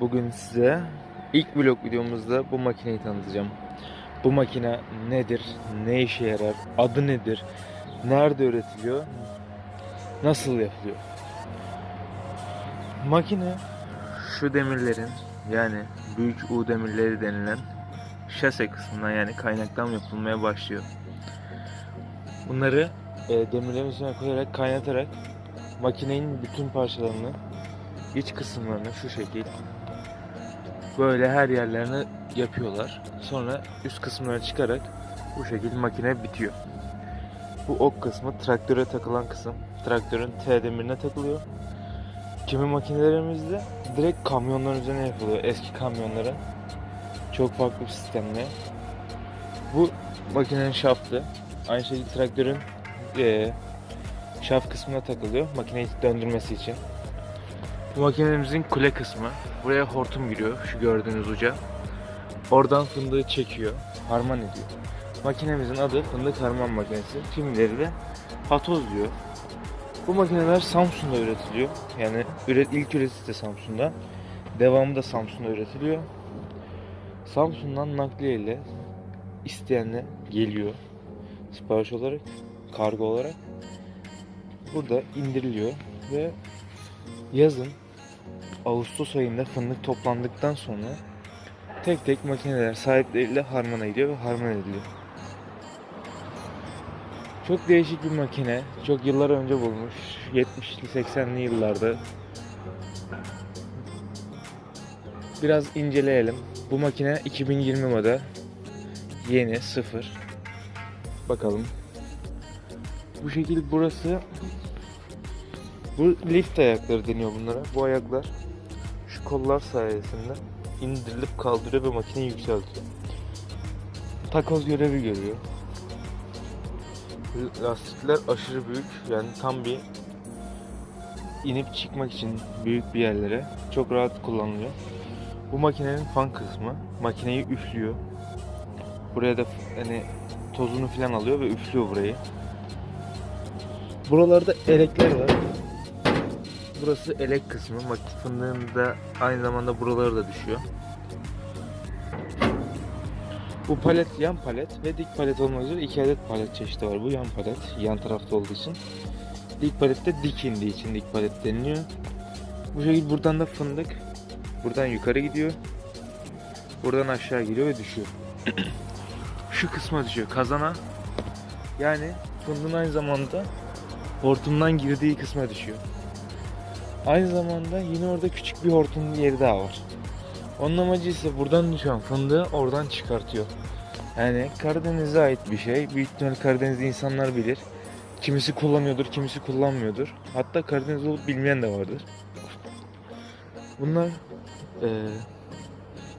Bugün size ilk vlog videomuzda bu makineyi tanıtacağım. Bu makine nedir? Ne işe yarar? Adı nedir? Nerede üretiliyor? Nasıl yapılıyor? Makine şu demirlerin yani büyük U demirleri denilen şase kısmından yani kaynaktan yapılmaya başlıyor. Bunları e, demirlerin üstüne koyarak kaynatarak makinenin bütün parçalarını iç kısımlarını şu şekil böyle her yerlerine yapıyorlar. Sonra üst kısımlara çıkarak bu şekilde makine bitiyor. Bu ok kısmı traktöre takılan kısım. Traktörün T demirine takılıyor. Kimi makinelerimizde direkt kamyonların üzerine yapılıyor. Eski kamyonlara. Çok farklı bir sistemle. Bu makinenin şaftı. Aynı şekilde traktörün eee şaft kısmına takılıyor. Makineyi döndürmesi için. Bu makinemizin kule kısmı. Buraya hortum giriyor şu gördüğünüz uca. Oradan fındığı çekiyor, harman ediyor. Makinemizin adı fındık harman makinesi. Kimileri de hatoz diyor. Bu makineler Samsun'da üretiliyor. Yani üret, ilk üretisi de Samsun'da. Devamı da Samsun'da üretiliyor. Samsun'dan nakliye ile isteyenle geliyor. Sipariş olarak, kargo olarak. Burada indiriliyor ve yazın Ağustos ayında fındık toplandıktan sonra tek tek makineler sahipleriyle harmana gidiyor ve harman ediliyor. Çok değişik bir makine. Çok yıllar önce bulmuş. 70'li 80'li yıllarda. Biraz inceleyelim. Bu makine 2020 model. Yeni, sıfır. Bakalım. Bu şekil burası bu lift ayakları deniyor bunlara. Bu ayaklar kollar sayesinde indirilip kaldırıyor ve makineyi yükseltiyor. Takoz görevi görüyor. Lastikler aşırı büyük. Yani tam bir inip çıkmak için büyük bir yerlere çok rahat kullanılıyor. Bu makinenin fan kısmı. Makineyi üflüyor. Buraya da hani tozunu falan alıyor ve üflüyor burayı. Buralarda elekler var. Burası elek kısmı. Makine fındığında aynı zamanda buraları da düşüyor. Bu palet yan palet ve dik palet olmak üzere iki adet palet çeşidi var. Bu yan palet yan tarafta olduğu için. Dik palet de dik indiği için dik palet deniliyor. Bu şekilde buradan da fındık buradan yukarı gidiyor. Buradan aşağı geliyor ve düşüyor. Şu kısma düşüyor. Kazana yani fındığın aynı zamanda hortumdan girdiği kısma düşüyor. Aynı zamanda yine orada küçük bir hortum yeri daha var. Onun amacı ise buradan düşen fındığı oradan çıkartıyor. Yani Karadeniz'e ait bir şey. Büyük ihtimal Karadeniz'de insanlar bilir. Kimisi kullanıyordur, kimisi kullanmıyordur. Hatta Karadeniz olup bilmeyen de vardır. Bunlar eee,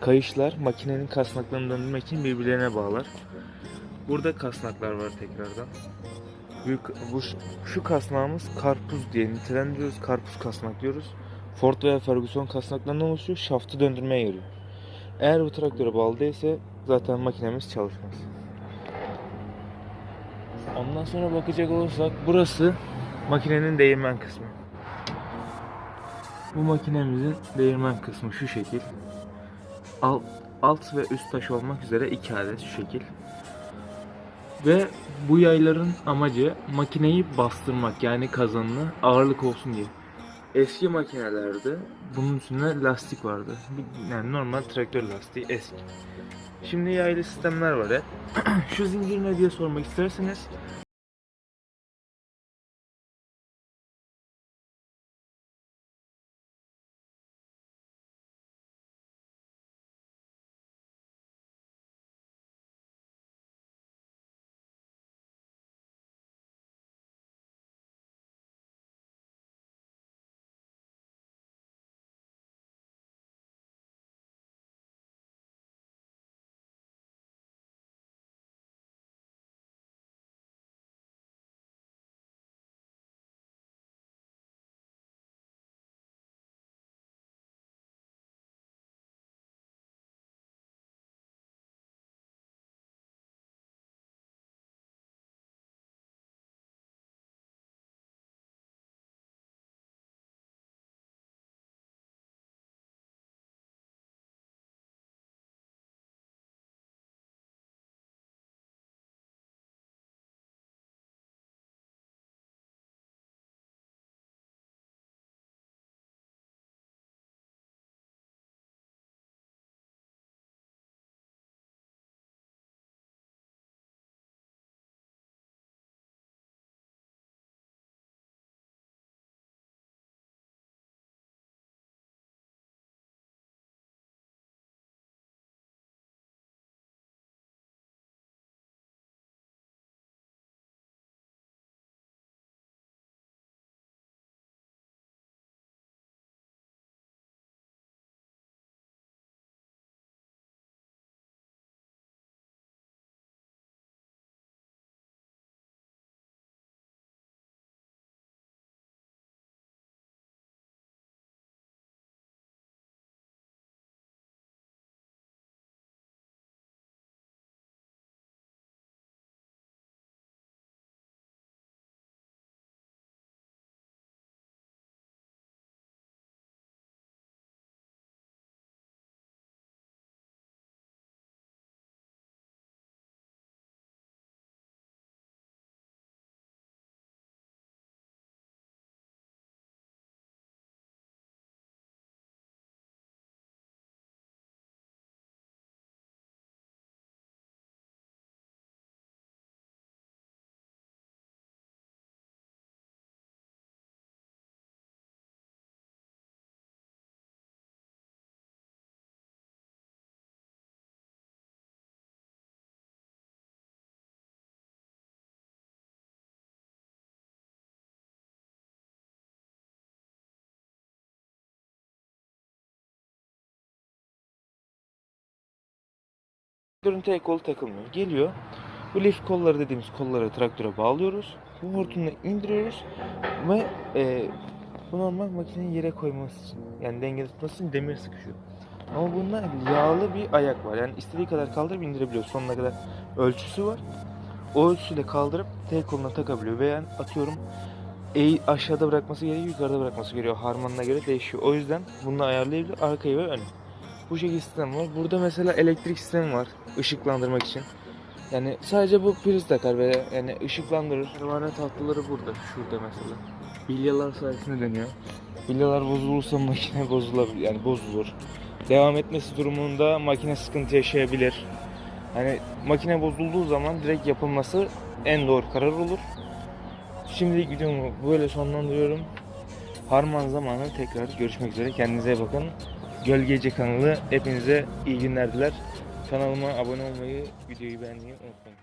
kayışlar makinenin kasnaklarını döndürmek için birbirlerine bağlar. Burada kasnaklar var tekrardan. Büyük, bu şu- kasnağımız karpuz diye nitelendiriyoruz. Karpuz kasnak diyoruz. Ford veya Ferguson kasnaklarından oluşuyor. Şaftı döndürmeye yarıyor. Eğer bu traktöre bağlı zaten makinemiz çalışmaz. Ondan sonra bakacak olursak burası makinenin değirmen kısmı. Bu makinemizin değirmen kısmı şu şekil. Alt, alt ve üst taş olmak üzere iki adet şu şekil. Ve bu yayların amacı makineyi bastırmak yani kazanını ağırlık olsun diye. Eski makinelerde bunun üstünde lastik vardı. Yani normal traktör lastiği eski. Şimdi yaylı sistemler var hep. Şu zincir ne diye sormak isterseniz Traktörün tek kolu takılmıyor. Geliyor. Bu lif kolları dediğimiz kolları traktöre bağlıyoruz. Bu hortumla indiriyoruz ve e, bu normal makineyi yere koyması için yani denge tutması için demir sıkışıyor. Ama bunda yağlı bir ayak var. Yani istediği kadar kaldırıp indirebiliyor. Sonuna kadar ölçüsü var. O ölçüsüyle kaldırıp tek koluna takabiliyor. Veya atıyorum eğ aşağıda bırakması gerekiyor, yukarıda bırakması gerekiyor. Harmanına göre değişiyor. O yüzden bunu ayarlayabilir arkayı ve önü. Bu şekilde sistem var. Burada mesela elektrik sistemi var ışıklandırmak için. Yani sadece bu priz takar veya yani ışıklandırır. Pervane tahtaları burada, şurada mesela. Bilyalar sayesinde dönüyor. Bilyalar bozulursa makine bozulabilir, yani bozulur. Devam etmesi durumunda makine sıkıntı yaşayabilir. Hani makine bozulduğu zaman direkt yapılması en doğru karar olur. Şimdilik videomu böyle sonlandırıyorum. Harman zamanı tekrar görüşmek üzere. Kendinize iyi bakın. Gölgeci kanalı hepinize iyi günler diler. Kanalıma abone olmayı, videoyu beğenmeyi unutmayın.